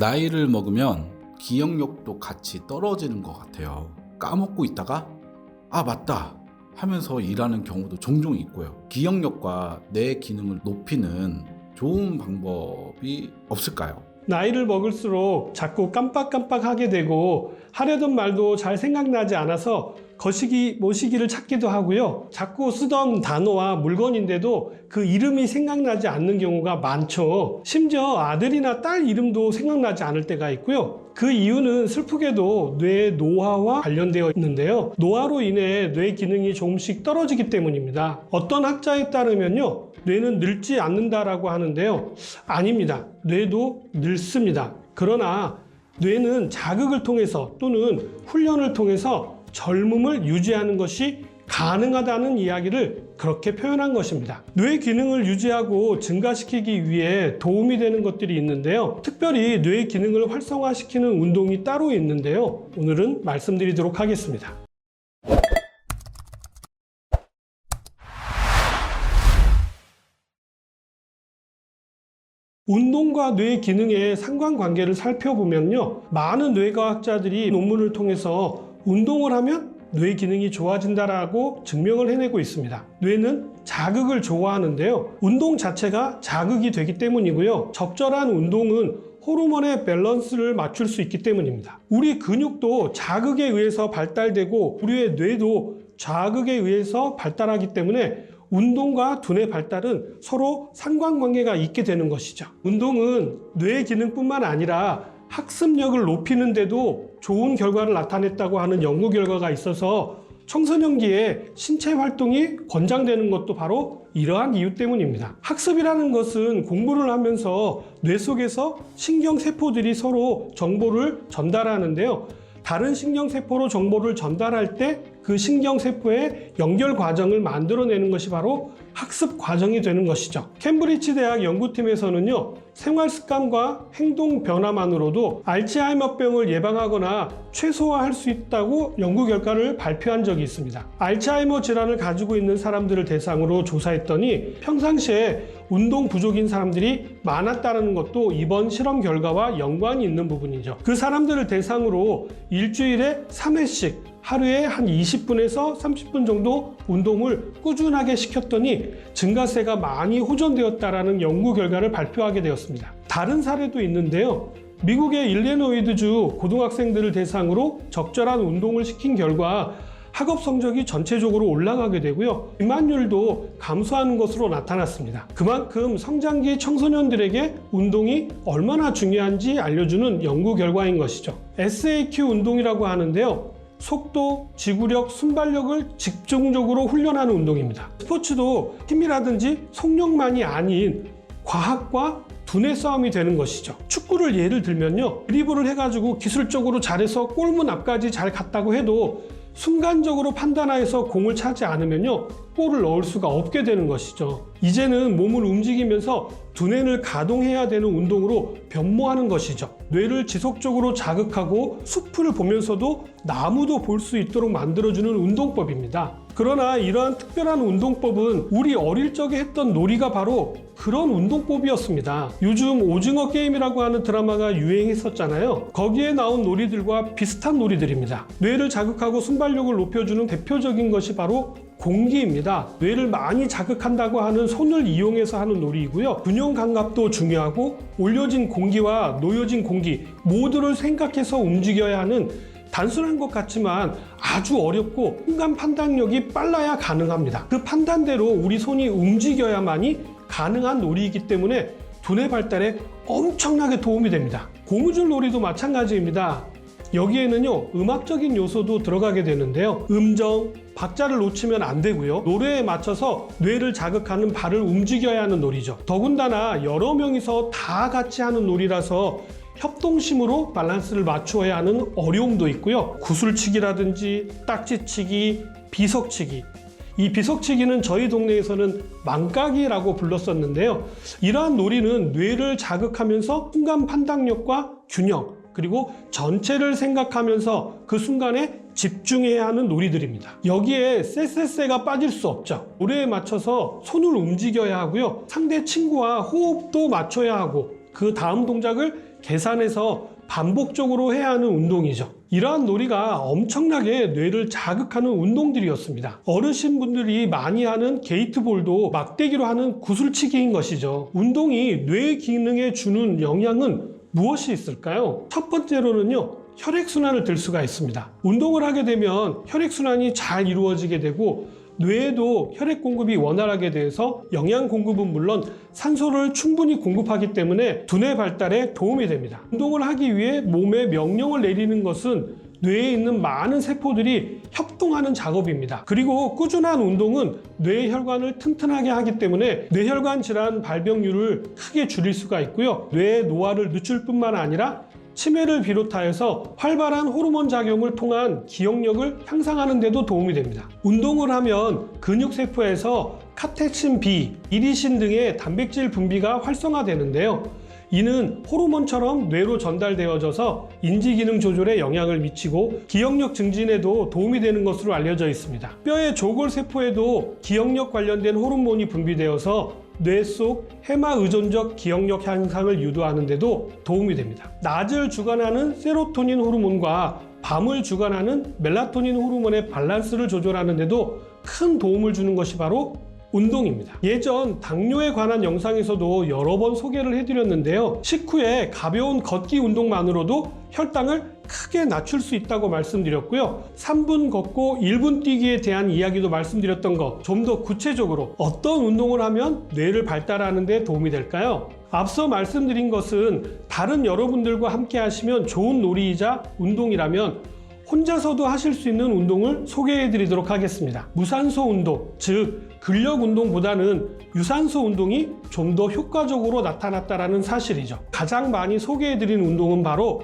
나이를 먹으면 기억력도 같이 떨어지는 것 같아요. 까먹고 있다가 아 맞다 하면서 일하는 경우도 종종 있고요. 기억력과 뇌 기능을 높이는 좋은 방법이 없을까요? 나이를 먹을수록 자꾸 깜빡깜빡하게 되고 하려던 말도 잘 생각나지 않아서 거시기 모시기를 찾기도 하고요. 자꾸 쓰던 단어와 물건인데도 그 이름이 생각나지 않는 경우가 많죠. 심지어 아들이나 딸 이름도 생각나지 않을 때가 있고요. 그 이유는 슬프게도 뇌 노화와 관련되어 있는데요. 노화로 인해 뇌 기능이 조금씩 떨어지기 때문입니다. 어떤 학자에 따르면요. 뇌는 늙지 않는다라고 하는데요. 아닙니다. 뇌도 늙습니다. 그러나 뇌는 자극을 통해서 또는 훈련을 통해서 젊음을 유지하는 것이 가능하다는 이야기를 그렇게 표현한 것입니다. 뇌 기능을 유지하고 증가시키기 위해 도움이 되는 것들이 있는데요. 특별히 뇌 기능을 활성화시키는 운동이 따로 있는데요. 오늘은 말씀드리도록 하겠습니다. 운동과 뇌 기능의 상관관계를 살펴보면요. 많은 뇌과학자들이 논문을 통해서 운동을 하면 뇌 기능이 좋아진다라고 증명을 해내고 있습니다. 뇌는 자극을 좋아하는데요. 운동 자체가 자극이 되기 때문이고요. 적절한 운동은 호르몬의 밸런스를 맞출 수 있기 때문입니다. 우리 근육도 자극에 의해서 발달되고 우리의 뇌도 자극에 의해서 발달하기 때문에 운동과 두뇌 발달은 서로 상관관계가 있게 되는 것이죠. 운동은 뇌 기능뿐만 아니라 학습력을 높이는데도 좋은 결과를 나타냈다고 하는 연구 결과가 있어서 청소년기에 신체 활동이 권장되는 것도 바로 이러한 이유 때문입니다. 학습이라는 것은 공부를 하면서 뇌 속에서 신경세포들이 서로 정보를 전달하는데요. 다른 신경세포로 정보를 전달할 때 그 신경세포의 연결 과정을 만들어내는 것이 바로 학습 과정이 되는 것이죠. 캠브리지 대학 연구팀에서는요, 생활 습관과 행동 변화만으로도 알츠하이머병을 예방하거나 최소화할 수 있다고 연구 결과를 발표한 적이 있습니다. 알츠하이머 질환을 가지고 있는 사람들을 대상으로 조사했더니 평상시에 운동 부족인 사람들이 많았다는 것도 이번 실험 결과와 연관이 있는 부분이죠. 그 사람들을 대상으로 일주일에 3회씩 하루에 한 20분에서 30분 정도 운동을 꾸준하게 시켰더니 증가세가 많이 호전되었다라는 연구 결과를 발표하게 되었습니다. 다른 사례도 있는데요. 미국의 일레노이드주 고등학생들을 대상으로 적절한 운동을 시킨 결과 학업 성적이 전체적으로 올라가게 되고요. 비만율도 감소하는 것으로 나타났습니다. 그만큼 성장기 청소년들에게 운동이 얼마나 중요한지 알려주는 연구 결과인 것이죠. SAQ 운동이라고 하는데요. 속도, 지구력, 순발력을 집중적으로 훈련하는 운동입니다. 스포츠도 힘이라든지 속력만이 아닌 과학과 두뇌 싸움이 되는 것이죠. 축구를 예를 들면요. 드리블을 해가지고 기술적으로 잘해서 골문 앞까지 잘 갔다고 해도 순간적으로 판단하여서 공을 차지 않으면요. 골을 넣을 수가 없게 되는 것이죠. 이제는 몸을 움직이면서 두뇌를 가동해야 되는 운동으로 변모하는 것이죠. 뇌를 지속적으로 자극하고 숲을 보면서도 나무도 볼 수 있도록 만들어주는 운동법입니다. 그러나 이러한 특별한 운동법은 우리 어릴 적에 했던 놀이가 바로 그런 운동법이었습니다. 요즘 오징어 게임이라고 하는 드라마가 유행했었잖아요. 거기에 나온 놀이들과 비슷한 놀이들입니다. 뇌를 자극하고 순발력을 높여주는 대표적인 것이 바로 공기입니다. 뇌를 많이 자극한다고 하는 손을 이용해서 하는 놀이이고요. 균형 감각도 중요하고 올려진 공기와 놓여진 공기 모두를 생각해서 움직여야 하는 단순한 것 같지만 아주 어렵고 순간 판단력이 빨라야 가능합니다. 그 판단대로 우리 손이 움직여야만이 가능한 놀이이기 때문에 두뇌 발달에 엄청나게 도움이 됩니다. 고무줄 놀이도 마찬가지입니다. 여기에는요 음악적인 요소도 들어가게 되는데요. 음정 박자를 놓치면 안 되고요. 노래에 맞춰서 뇌를 자극하는 발을 움직여야 하는 놀이죠. 더군다나 여러 명이서 다 같이 하는 놀이라서 협동심으로 밸런스를 맞추어야 하는 어려움도 있고요. 구슬치기라든지 딱지치기 비석치기. 이 비석치기는 저희 동네에서는 망까기라고 불렀었는데요. 이러한 놀이는 뇌를 자극하면서 순간 판단력과 균형 그리고 전체를 생각하면서 그 순간에 집중해야 하는 놀이들입니다. 여기에 쎄쎄쎄가 빠질 수 없죠. 노래에 맞춰서 손을 움직여야 하고요. 상대 친구와 호흡도 맞춰야 하고 그 다음 동작을 계산해서 반복적으로 해야 하는 운동이죠. 이러한 놀이가 엄청나게 뇌를 자극하는 운동들이었습니다. 어르신분들이 많이 하는 게이트볼도 막대기로 하는 구슬치기인 것이죠. 운동이 뇌 기능에 주는 영향은 무엇이 있을까요? 첫 번째로는요. 혈액순환을 들 수가 있습니다. 운동을 하게 되면 혈액순환이 잘 이루어지게 되고 뇌에도 혈액 공급이 원활하게 돼서 영양 공급은 물론 산소를 충분히 공급하기 때문에 두뇌 발달에 도움이 됩니다. 운동을 하기 위해 몸에 명령을 내리는 것은 뇌에 있는 많은 세포들이 협동하는 작업입니다. 그리고 꾸준한 운동은 뇌 혈관을 튼튼하게 하기 때문에 뇌혈관 질환 발병률을 크게 줄일 수가 있고요. 뇌의 노화를 늦출 뿐만 아니라 치매를 비롯하여서 활발한 호르몬 작용을 통한 기억력을 향상하는 데도 도움이 됩니다. 운동을 하면 근육세포에서 카테친 B, 이리신 등의 단백질 분비가 활성화되는데요. 이는 호르몬처럼 뇌로 전달되어져서 인지기능 조절에 영향을 미치고 기억력 증진에도 도움이 되는 것으로 알려져 있습니다. 뼈의 조골세포에도 기억력 관련된 호르몬이 분비되어서 뇌속 해마 의존적 기억력 향상을 유도하는 데도 도움이 됩니다. 낮을 주관하는 세로토닌 호르몬과 밤을 주관하는 멜라토닌 호르몬의 밸런스를 조절하는 데도 큰 도움을 주는 것이 바로 운동입니다. 예전 당뇨에 관한 영상에서도 여러 번 소개를 해드렸는데요. 식후에 가벼운 걷기 운동만으로도 혈당을 크게 낮출 수 있다고 말씀드렸고요. 3분 걷고 1분 뛰기에 대한 이야기도 말씀드렸던 거좀더 구체적으로 어떤 운동을 하면 뇌를 발달하는 데 도움이 될까요? 앞서 말씀드린 것은 다른 여러분들과 함께 하시면 좋은 놀이이자 운동이라면 혼자서도 하실 수 있는 운동을 소개해 드리도록 하겠습니다. 무산소 운동, 즉 근력 운동보다는 유산소 운동이 좀 더 효과적으로 나타났다라는 사실이죠. 가장 많이 소개해 드린 운동은 바로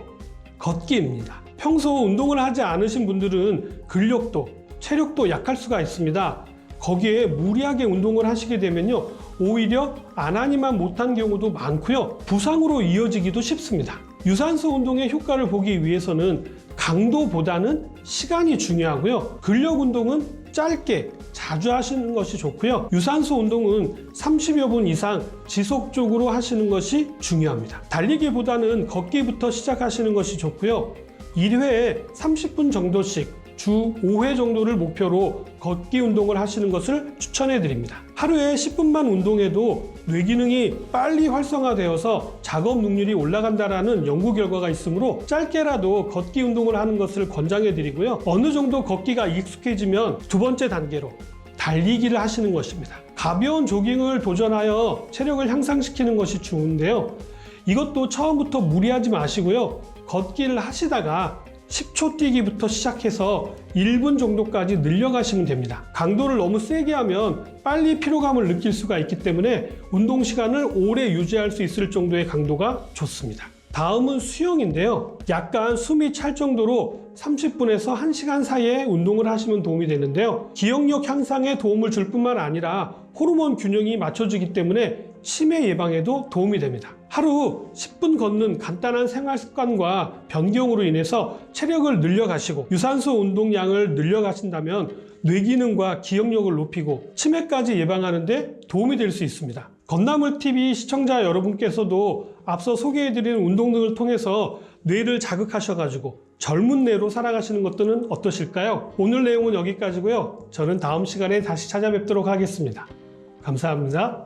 걷기입니다. 평소 운동을 하지 않으신 분들은 근력도 체력도 약할 수가 있습니다. 거기에 무리하게 운동을 하시게 되면요. 오히려 안 하니만 못한 경우도 많고요. 부상으로 이어지기도 쉽습니다. 유산소 운동의 효과를 보기 위해서는 강도보다는 시간이 중요하고요. 근력 운동은 짧게 자주 하시는 것이 좋고요. 유산소 운동은 30여 분 이상 지속적으로 하시는 것이 중요합니다. 달리기보다는 걷기부터 시작하시는 것이 좋고요. 1회에 30분 정도씩 주 5회 정도를 목표로 걷기 운동을 하시는 것을 추천해 드립니다. 하루에 10분만 운동해도 뇌 기능이 빨리 활성화되어서 작업 능률이 올라간다라는 연구 결과가 있으므로 짧게라도 걷기 운동을 하는 것을 권장해 드리고요. 어느 정도 걷기가 익숙해지면 두 번째 단계로 달리기를 하시는 것입니다. 가벼운 조깅을 도전하여 체력을 향상시키는 것이 좋은데요. 이것도 처음부터 무리하지 마시고요. 걷기를 하시다가 10초 뛰기부터 시작해서 1분 정도까지 늘려가시면 됩니다. 강도를 너무 세게 하면 빨리 피로감을 느낄 수가 있기 때문에 운동 시간을 오래 유지할 수 있을 정도의 강도가 좋습니다. 다음은 수영인데요. 약간 숨이 찰 정도로 30분에서 1시간 사이에 운동을 하시면 도움이 되는데요. 기억력 향상에 도움을 줄 뿐만 아니라 호르몬 균형이 맞춰지기 때문에 치매 예방에도 도움이 됩니다. 하루 10분 걷는 간단한 생활 습관과 변경으로 인해서 체력을 늘려가시고 유산소 운동량을 늘려가신다면 뇌 기능과 기억력을 높이고 치매까지 예방하는 데 도움이 될 수 있습니다. 건나물 TV 시청자 여러분께서도 앞서 소개해드린 운동 등을 통해서 뇌를 자극하셔가지고 젊은 뇌로 살아가시는 것들은 어떠실까요? 오늘 내용은 여기까지고요. 저는 다음 시간에 다시 찾아뵙도록 하겠습니다. 감사합니다.